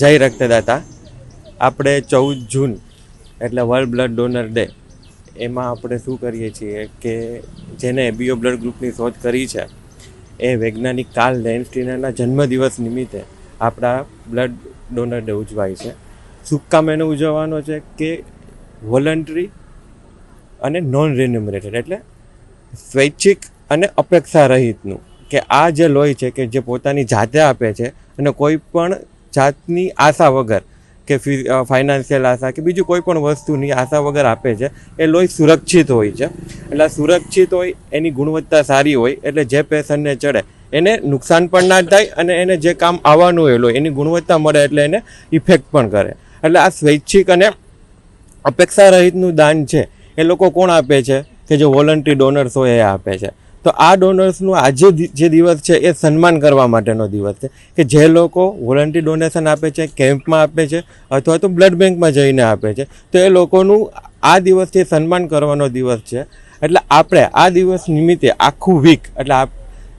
જય રક્તદાતા. આપણે ચૌદ જૂન, એટલે વર્લ્ડ બ્લડ ડોનર ડે એમાં આપણે શું કરીએ છીએ કે જેને એબીઓ બ્લડ ગ્રુપની શોધ કરી છે, એ વૈજ્ઞાનિક કાર્લ લેન્સ્ટીનરના જન્મદિવસ નિમિત્તે આપણા બ્લડ ડોનર ડે ઉજવાય છે. શું એનો ઉજવવાનો છે કે વોલન્ટરી અને નોન રિન્યુમરેટેડ એટલે સ્વૈચ્છિક અને અપેક્ષા રહિતનું કે આ જે લોહી છે કે જે પોતાની જાતે આપે છે અને કોઈ પણ જાતની આશા વગર કે ફાઇનાન્શિયલ આશા કે બીજું કોઈ પણ વસ્તુની આશા વગર આપે છે, એ લોહી સુરક્ષિત હોય છે. એટલે સુરક્ષિત હોય, એની ગુણવત્તા સારી હોય, એટલે જે પેશન્ટને ચડે, એને નુકસાન પણ ના થાય અને એને જે કામ આવવાનું હોય એની ગુણવત્તા મળે એટલે એને ઇફેક્ટ પણ કરે. એટલે આ સ્વૈચ્છિક અને અપેક્ષા રહિતનું દાન છે, એ લોકો કોણ આપે છે? કે જે વોલન્ટરી ડોનર્સ હોય એ આપે છે. તો આ ડોનર્સનું આજે જે દિવસ છે એ સન્માન કરવા માટેનો દિવસ છે કે જે લોકો વોલન્ટરી ડોનેશન આપે છે કેમ્પમાં આપે છે અથવા તો બ્લડ બેંકમાં જઈને આપે છે, તો એ લોકોનું આ દિવસથી સન્માન કરવાનો દિવસ છે. એટલે આપણે આ દિવસ નિમિત્તે આખું વીક એટલે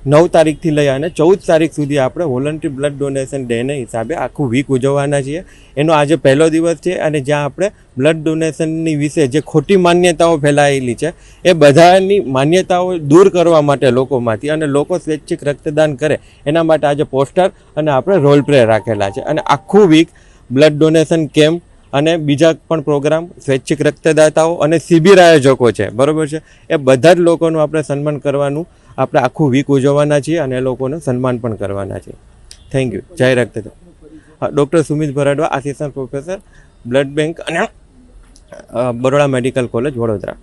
નવ તારીખથી લઈ અને ચૌદ તારીખ સુધી આપણે વોલન્ટરી બ્લડ ડોનેશન ડેને હિસાબે આખું વીક ઉજવવાના છીએ. એનો આજે પહેલો દિવસ છે અને જ્યાં આપણે બ્લડ ડોનેશનની વિશે જે ખોટી માન્યતાઓ ફેલાયેલી છે, એ બધાની માન્યતાઓ દૂર કરવા માટે લોકોમાંથી અને લોકો સ્વૈચ્છિક રક્તદાન કરે, એના માટે આજે પોસ્ટર અને આપણે રોલ પ્લે રાખેલા છે. અને આખું વીક બ્લડ ડોનેશન કેમ્પ અને બીજા પણ પ્રોગ્રામ, સ્વૈચ્છિક રક્તદાતાઓ અને શિબિર આયોજકો છે. બરોબર છે? એ બધા જ લોકોનું આપણે સન્માન કરવાનું, આપણે આખું વીક ઉજવવાના છીએ અને એ લોકોનું સન્માન પણ કરવાના છીએ. થેન્ક યુ જય રક્તદાતા. Doctor Sumit Bharadva assistant professor blood bank અને બરોડા મેડિકલ કોલેજ વડોદરા.